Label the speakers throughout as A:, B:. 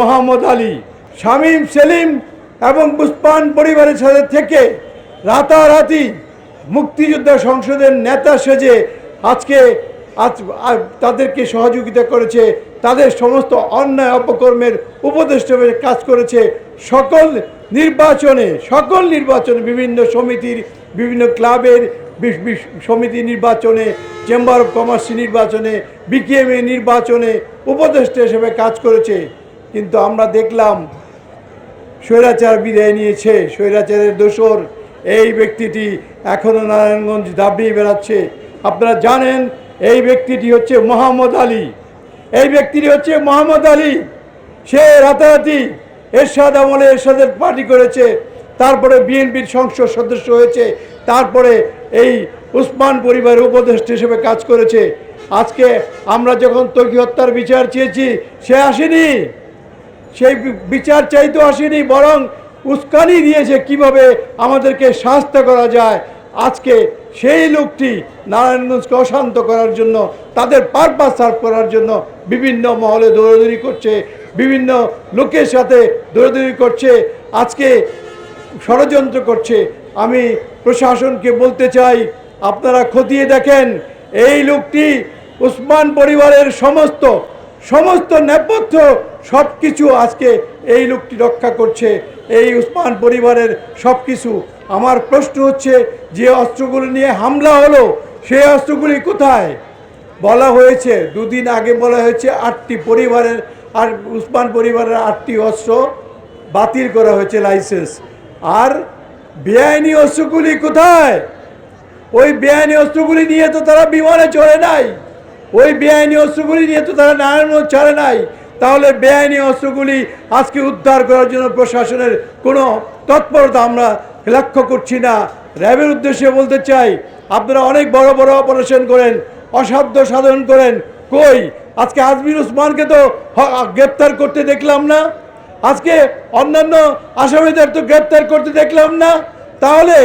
A: মোহাম্মদ আলী, শামীম সেলিম এবং বুসপান পরিবারের সাথে থেকে রাতারাতি মুক্তিযোদ্ধা সংসদের নেতা সেজে আজকে আজ তাদেরকে সহযোগিতা করেছে, তাদের সমস্ত অন্যায় অপকর্মের উপদেষ্টা কাজ করেছে সকল নির্বাচনে সকল নির্বাচনে বিভিন্ন সমিতির, বিভিন্ন ক্লাবের সমিতি নির্বাচনে চেম্বার অফ কমার্স নির্বাচনে বিকেএমএ নির্বাচনে উপদেষ্টা হিসেবে কাজ করেছে। কিন্তু আমরা দেখলাম স্বৈরাচার বিদায় নিয়েছে, স্বৈরাচারের দোসর এই ব্যক্তিটি এখনও নারায়ণগঞ্জ দাবিয়ে বেড়াচ্ছে। আপনারা জানেন, এই ব্যক্তিটি হচ্ছে মোহাম্মদ আলী। এই ব্যক্তিটি হচ্ছে মোহাম্মদ আলী। সে রাতারাতি এরশাদ আমলে এরশাদের পার্টি করেছে, তারপরে বিএনপির সংসদ সদস্য হয়েছে, তারপরে এই উসমান পরিবারের উপদেষ্টা হিসেবে কাজ করেছে। আজকে আমরা যখন তকি হত্যার বিচার চেয়েছি, সে আসেনি। সেই বিচার চাইতে আসেনি, বরং উস্কানি দিয়েছে কীভাবে আমাদেরকে শাস্ত করা যায়। আজকে সেই লোকটি নারায়ণগঞ্জকে অশান্ত করার জন্য, তাদের পারপাস সার্ভ করার জন্য বিভিন্ন মহলে দৌড়াদৌড়ি করছে, বিভিন্ন লোকের সাথে দৌড়াদৌড়ি করছে, আজকে ষড়যন্ত্র করছে। আমি প্রশাসনকে বলতে চাই, আপনারা খতিয়ে দেখেন, এই লোকটি উসমান পরিবারের সমস্ত সমস্ত নেপথ্য সব কিছু আজকে এই লোকটি রক্ষা করছে। এই উসমান পরিবারের সব কিছু আমার প্রশ্ন হচ্ছে, যে অস্ত্রগুলো নিয়ে হামলা হলো, সেই অস্ত্রগুলি কোথায়? বলা হয়েছে, দুদিন আগে বলা হয়েছে, আটটি পরিবারের, আর উসমান পরিবারের আটটি অস্ত্র বাতিল করা হয়েছে, লাইসেন্স। আর বেআইনি অস্ত্রগুলি কোথায়? ওই বেআইনি অস্ত্রগুলি নিয়ে তো তারা বিমানে চড়ে নাই। ওই বেআইনি অস্ত্রগুলি নিয়ে তো তারা নারায়ণগঞ্জ চড়ে নাই। তাহলে বেআইনি অস্ত্রগুলি আজকে উদ্ধার করার জন্য প্রশাসনের কোনো তৎপরতা আমরা লক্ষ্য করছি না। র্যাবের উদ্দেশ্যে বলতে চাই, আপনারা অনেক বড় বড় অপারেশন করেন, অসাধ্য সাধন করেন। কই? আজকে আজমির উসমানকে তো গ্রেপ্তার করতে দেখলাম না। আজকে অন্যান্য আসামিদের তো গ্রেপ্তার করতে দেখলাম না। তাহলে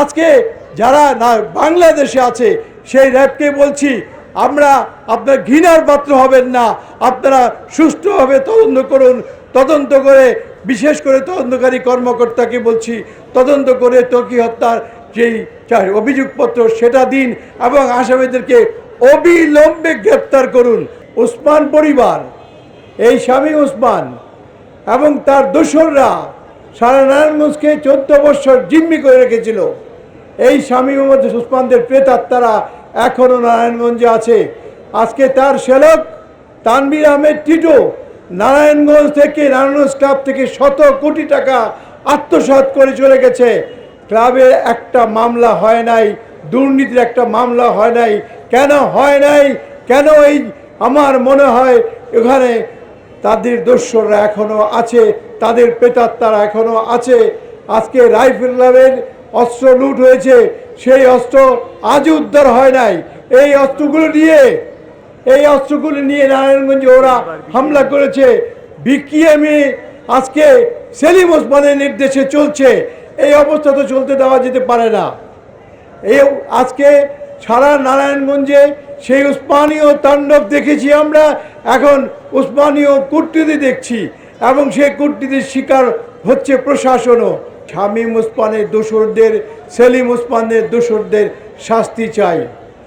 A: আজকে যারা না, বাংলাদেশে আছে, সেই র্যাবকে বলছি আমরা আপনার ঘৃণার পাত্র হবেন না। আপনারা সুষ্ঠুভাবে তদন্ত করুন। তদন্ত করে, বিশেষ করে তদন্তকারী কর্মকর্তাকে বলছি, তদন্ত করে তর্কি হত্যার যেই অভিযোগপত্র সেটা দিন এবং আসামিদেরকে অবিলম্বে গ্রেপ্তার করুন। ওসমান পরিবার, এই স্বামী ওসমান এবং তার দোসররা সারা নারায়ণগঞ্জকে চোদ্দ বছর জিম্মি করে রেখেছিল। এই স্বামী মোহাম্মদ উসমানদের প্রেতাত্মারা এখনও নারায়ণগঞ্জে আছে। আজকে তার সেলক তানবির আহমেদ টিটো নারায়ণগঞ্জ থেকে নারায়ণগঞ্জ ক্লাব থেকে শত কোটি টাকা আত্মসাৎ করে চলে গেছে। ক্লাবের একটা মামলা হয় নাই, দুর্নীতির একটা মামলা হয় নাই। কেন হয় নাই? কেন এই আমার মনে হয় এখানে তাদের দস্যরা এখনও আছে, তাদের প্রেতাত্মারা এখনও আছে। আজকে রাইফেল ক্লাবের অস্ত্র লুট হয়েছে সেই অস্ত্র আজও উদ্ধার হয় নাই। এই অস্ত্রগুলো নিয়ে, এই অস্ত্রগুলো নিয়ে নারায়ণগঞ্জে ওরা হামলা করেছে। বিকিএমই আজকে সেলিম ওসমানের নির্দেশে চলছে। এই অবস্থা তো চলতে দেওয়া যেতে পারে না। এই আজকে সারা নারায়ণগঞ্জে সেই উসমানীয় তাণ্ডব দেখেছি আমরা। এখন উসমানীয় কূটনীতি দেখছি এবং সেই কূটনীতির শিকার হচ্ছে প্রশাসনও। শামীম উসমানের দোসরদের সেলিম উসমানের দোসরদের শাস্তি চাই।